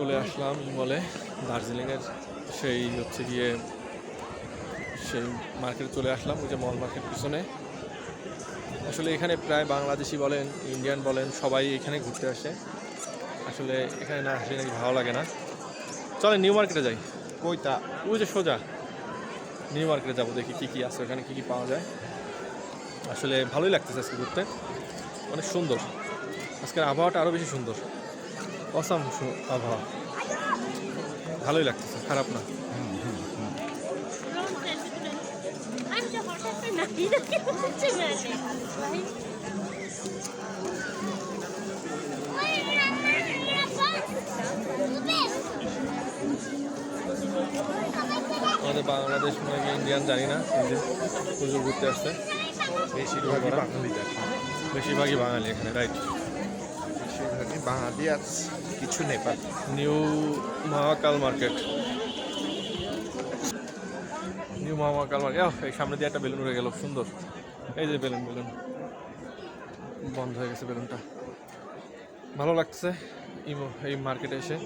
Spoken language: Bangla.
চলে আসলাম বলে দার্জিলিংয়ের সেই হচ্ছে গিয়ে সেই মার্কেটে চলে আসলাম ওই যে মল মার্কেট পিছনে। আসলে এখানে প্রায় বাংলাদেশি বলেন ইন্ডিয়ান বলেন সবাই এখানে ঘুরতে আসে। আসলে এখানে না আসলে নাকি ভালো লাগে না। চলে নিউ মার্কেটে যাই। কইতা? ওই যে সোজা। নিউ মার্কেটে যাব দেখি কী কী আছে ওখানে কী কী পাওয়া যায়। আসলে ভালোই লাগতেছে আজকে ঘুরতে। অনেক সুন্দর। আজকের আবহাওয়াটা আরও বেশি সুন্দর। অসাম আবহাওয়া। ভালোই লাগতেছে, খারাপ না। আমাদের বাংলাদেশ মনে হয় ইন্ডিয়ান জানি না হুজুর ঘুরতে আসছে। বেশিরভাগই বাঙালি বেশিরভাগই বাঙালি এখানে রাইট বাঙালি আর কিছু নেই Nepal new Mahakal market. New Mahakal market. এই সামনে দিয়ে একটা বেলুন উড়ে গেল, সুন্দর। এই যে বেলুন বেলুন। বন্ধ হয়ে গেছে বেলুনটা। ভালো লাগছে এই মার্কেটে এসে।